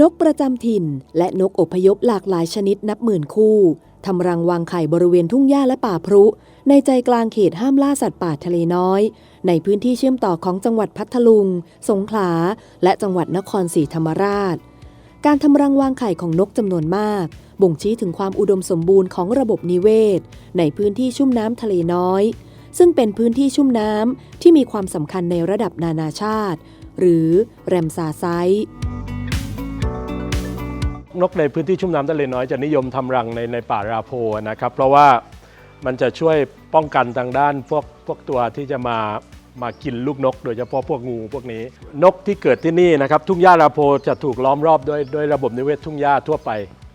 นกประจำถิ่น และนกอพยพหลากหลายชนิดนับหมื่นคู่ทำรังวางไข่บริเวณทุ่งหญ้าและป่าพรุ ในใจกลางเขตห้ามล่าสัตว์ป่าทะเลน้อย ในพื้นที่เชื่อมต่อของจังหวัดพัทลุง สงขลา และจังหวัดนครศรีธรรมราช การทำรังวางไข่ของนกจำนวนมาก บ่งชี้ถึงความอุดมสมบูรณ์ของระบบนิเวศ ในพื้นที่ชุ่มน้ำทะเลน้อย ซึ่งเป็นพื้นที่ชุ่มน้ำที่มีความสำคัญในระดับนานาชาติ หรือแรมซาไซต์ นกในพื้นที่ชุ่มน้ำทะเลน้อยจะนิยมทำรังในในป่าราโพนะครับ เพราะว่ามันจะช่วยป้องกันทางด้านพวกพวกตัวที่จะมามากินลูกนก โดยเฉพาะพวกงูพวกนี้ นกที่เกิดที่นี่นะครับ ทุ่งหญ้าราโพจะถูกล้อมรอบด้วยด้วยระบบนิเวศทุ่งหญ้าทั่วไป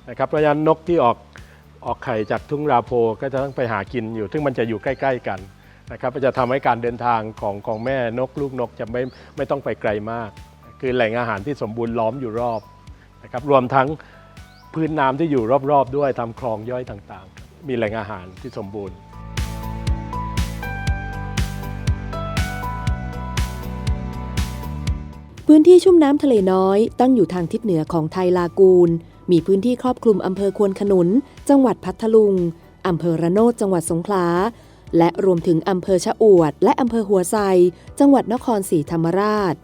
นะครับเพราะฉะนั้นนกที่ออกออกไข่จากทุ่งราโพก็จะต้องไปหากินอยู่ ซึ่งมันจะอยู่ใกล้ ๆ กันนะครับจะทำให้การเดินทางของของแม่นกลูกนกจะไม่ไม่ต้องไปไกลมาก คือแหล่งอาหารที่สมบูรณ์ล้อมอยู่รอบ นะครับรวมทั้งพื้นน้ำที่อยู่รอบๆ ด้วยทำคลองย่อยต่างๆ มีแหล่งอาหารที่สมบูรณ์ พื้นที่ชุ่มน้ำทะเลน้อย ตั้งอยู่ทางทิศเหนือของไทยลากูลมีพื้นที่ครอบคลุมอำเภอควนขนุน จังหวัดพัทลุงอำเภอระโนดจังหวัดสงขลาและรวมถึงอำเภอชะอวด และอำเภอหัวไซจังหวัดนครศรีธรรมราช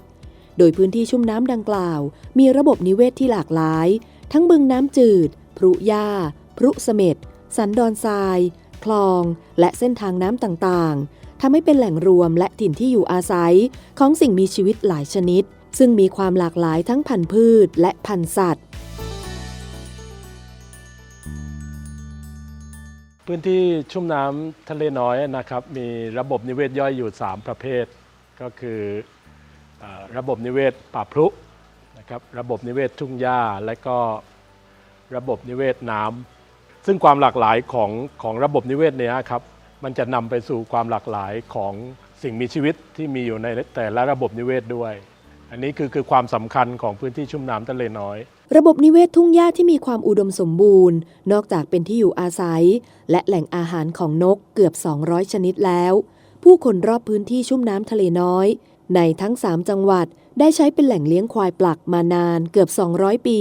โดยพื้นที่ชุ่มน้ำดังกล่าว มีระบบนิเวศที่หลากหลาย ทั้งบึงน้ำจืด พรุหญ้า พรุเสม็ด สันดอนทราย คลอง และเส้นทางน้ำต่างๆ ทำให้เป็นแหล่งรวมและถิ่นที่อยู่อาศัยของสิ่งมีชีวิตหลายชนิด ซึ่งมีความหลากหลายทั้งพันธุ์พืชและพันธุ์สัตว์ พื้นที่ชุ่มน้ำทะเลน้อยนะครับ มีระบบนิเวศย่อยอยู่ 3 ประเภท ก็คือเออ ระบบนิเวศป่าพรุนะครับระบบนิเวศทุ่งหญ้า และก็ระบบนิเวศน้ำซึ่งความหลากหลายของของระบบนิเวศเนี้ยครับมันจะนำไปสู่ความหลากหลายของสิ่งมีชีวิตที่มีอยู่ในแต่ละระบบนิเวศด้วย อันนี้คือคือความสำคัญของพื้นที่ชุ่มน้ำทะเลน้อย ระบบนิเวศทุ่งหญ้าที่มีความอุดมสมบูรณ์ นอกจากเป็นที่อยู่อาศัย และแหล่งอาหารของนกเกือบ 200 ชนิดแล้ว ผู้คนรอบพื้นที่ชุ่มน้ำทะเลน้อย ในทั้ง 3 จังหวัดได้ใช้เป็นแหล่งเลี้ยงควายปลักมานานเกือบ 200 ปี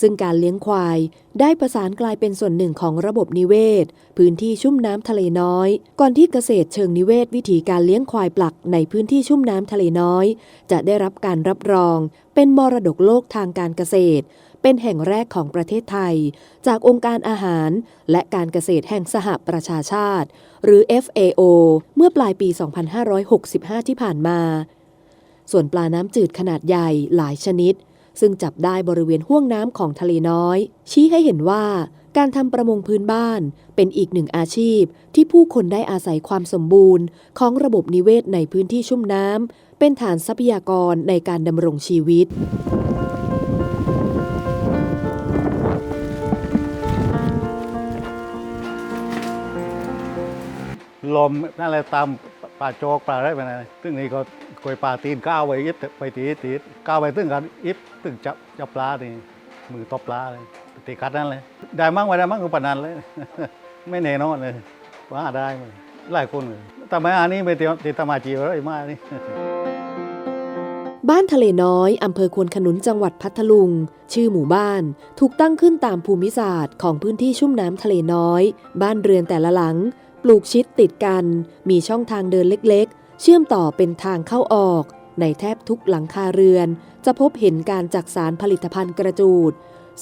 ซึ่งการเลี้ยงควายได้ประสานกลายเป็นส่วนหนึ่งของระบบนิเวศ พื้นที่ชุ่มน้ำทะเลน้อย ก่อนที่เกษตรเชิงนิเวศวิถีการเลี้ยงควายปลักในพื้นที่ชุ่มน้ำทะเลน้อย จะได้รับการรับรอง เป็นมรดกโลกทางการเกษตร เป็นแห่งแรกของประเทศไทย จากองค์การอาหารและการเกษตรแห่งสหประชาชาติ หรือ FAO เมื่อปลายปี 2565 ที่ผ่านมา ส่วนปลาน้ำจืดขนาดใหญ่หลายชนิด ซึ่งจับได้บริเวณห้วงน้ำของทะเลน้อย ชี้ให้เห็นว่าการทำประมงพื้นบ้านเป็นอีกหนึ่งอาชีพ ที่ผู้คนได้อาศัยความสมบูรณ์ ของระบบนิเวศในพื้นที่ชุ่มน้ำเป็นฐานทรัพยากรในการดำรงชีวิต ลมนั่นแหละตามป่าโจกป่าอะไรไปนั่นซึ่งนี่ก็กวยป่าตีนก้าวไปอิบไปตีตีก้าวไปตึงกันอิบตึงจับจับปลานี่มือตบปลาเลยตีกัดนั่นเลย ได้มั่งไม่ได้มั่งก็ปานนั้นเลย ไม่แน่นอนเลยว่าได้มั้ยหลายคนเลยแต่ม่อันนี้ไปตีตีตามาจีอะไรมานี่บ้านทะเลน้อยอำเภอควนขนุนจังหวัดพัทลุง ชื่อหมู่บ้าน ถูกตั้งขึ้นตามภูมิศาสตร์ของพื้นที่ชุ่มน้ำทะเลน้อย บ้านเรือนแต่ละหลัง ปลูกชิดติดกัน มีช่องทางเดินเล็กๆ เชื่อมต่อเป็นทางเข้าออก ในแทบทุกหลังคาเรือน จะพบเห็นการจักสารผลิตภัณฑ์กระจูด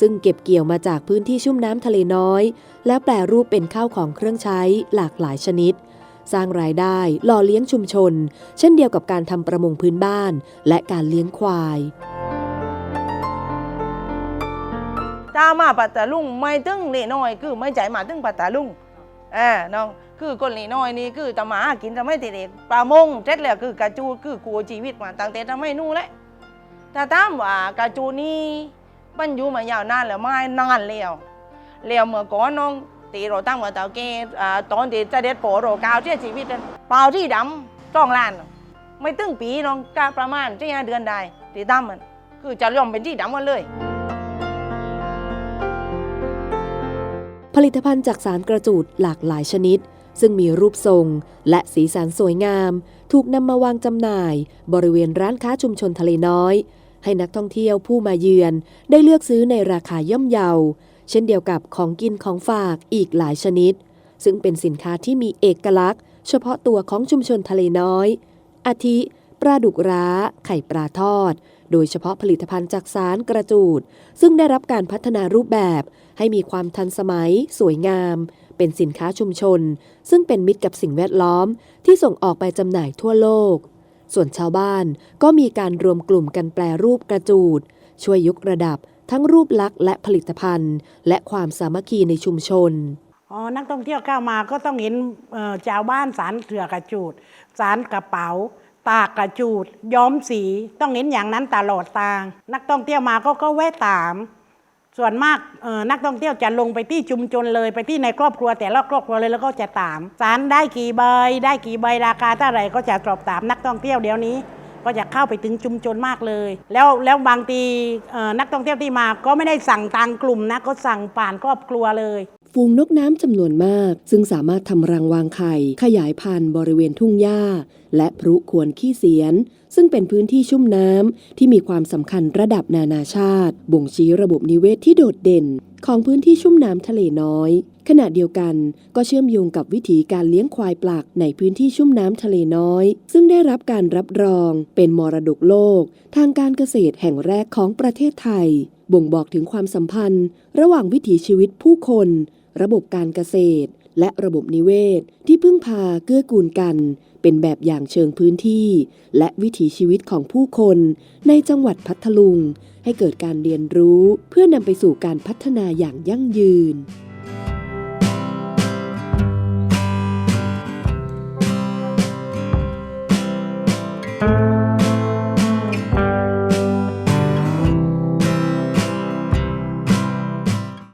ซึ่งเก็บเกี่ยวมาจากพื้นที่ชุ่มน้ำทะเลน้อย แล้วแปลรูปเป็นข้าวของเครื่องใช้หลากหลายชนิด สร้างรายได้หล่อเลี้ยงชุมชน เช่นเดียวกับการทำประมงพื้นบ้าน และการเลี้ยงควายถ้ามาปัตตาลุงไม่ตึงเล่น้อย คือไม่ใจมาตึงปัตตาลุง อ่าน้องคือคนเล่น้อยนี่คือตะหมาหากินทำให้เด็กปลามงเสร็จแล้วคือกระจูคือกลัวชีวิตมาตั้งแต่ทำให้นู่นแหละถ้าถามว่ากระจูนี่มันอยู่มายาวนานแล้วไม่นานแล้วแล้วเมื่อก่อนน้องตีเราตั้งมาเต่าเกอ่าตอนที่เสด็จโปโรกาวเสียชีวิตนั้นเปล่าที่ดำต้องล้าน ไม่ตึงปีน้องกะประมาณที่ห้าเดือนได้ตีตั้มมัน คือจะยอมเป็นที่ดำหมันเลย ผลิตภัณฑ์จากสารกระจูดหลากหลายชนิด ซึ่งมีรูปทรงและสีสันสวยงาม ถูกนำมาวางจำหน่าย บริเวณร้านค้าชุมชนทะเลน้อย ให้นักท่องเที่ยวผู้มาเยือนได้เลือกซื้อในราคาย่อมเยา เช่นเดียวกับของกินของฝากอีกหลายชนิด ซึ่งเป็นสินค้าที่มีเอกลักษณ์ เฉพาะตัวของชุมชนทะเลน้อย อาทิปลาดุกร้า ไข่ปลาทอด โดยเฉพาะผลิตภัณฑ์จากสารกระจูด ซึ่งได้รับการพัฒนารูปแบบให้มีความทันสมัย สวยงาม เป็นสินค้าชุมชน ซึ่งเป็นมิตรกับสิ่งแวดล้อมที่ส่งออกไปจำหน่ายทั่วโลก ส่วนชาวบ้านก็มีการรวมกลุ่มกันแปลรูปกระจูด ช่วยยกระดับทั้งรูปลักษณ์และผลิตภัณฑ์ และความสามัคคีในชุมชนอ๋อนักท่องเที่ยวเข้ามาก็ต้องเห็นชาวบ้านสารเถื่อกระจูด สารกระเป๋า ตากกระจูด ย้อมสีต้องเห็นอย่างนั้นตลอดทาง นักท่องเที่ยวมาก็ก็แวะตาม ส่วนมากนักท่องเที่ยวจะลงไปที่ชุมชนเลยไปที่ในครอบครัวแต่ละครอบครัวเลยแล้วก็จะตามสารได้กี่ใบได้กี่ใบราคาเท่าไหร่ก็จะสอบถามนักท่องเที่ยวเดี๋ยวนี้ ก็จะเข้าไปถึงชุมชนมากเลย แล้วแล้วบางทีนักท่องเที่ยวที่มาก็ไม่ได้สั่งทางกลุ่มนะก็สั่งผ่านครอบครัวเลย ฝูงนกน้ำจำนวนมาก ซึ่งสามารถทำรังวางไข่ ขยายพันธุ์บริเวณทุ่งหญ้า และพรุควรขี้เสียน ซึ่งเป็นพื้นที่ชุ่มน้ำที่มีความสำคัญระดับนานาชาติ บ่งชี้ระบบนิเวศที่โดดเด่น ของพื้นที่ชุ่มน้ำทะเลน้อย ขณะเดียวกันก็เชื่อมโยงกับวิถีการเลี้ยงควายปลักในพื้นที่ชุ่มน้ำทะเลน้อย ซึ่งได้รับการรับรองเป็นมรดกโลก ทางการเกษตรแห่งแรกของประเทศไทย บ่งบอกถึงความสัมพันธ์ ระหว่างวิถีชีวิตผู้คน ระบบการเกษตร และระบบนิเวศ ที่พึ่งพาเกื้อกูลกัน เป็นแบบอย่างเชิงพื้นที่ และวิถีชีวิตของผู้คนในจังหวัดพัทลุง ให้เกิดการเรียนรู้เพื่อนำไปสู่การพัฒนาอย่างยั่งยืน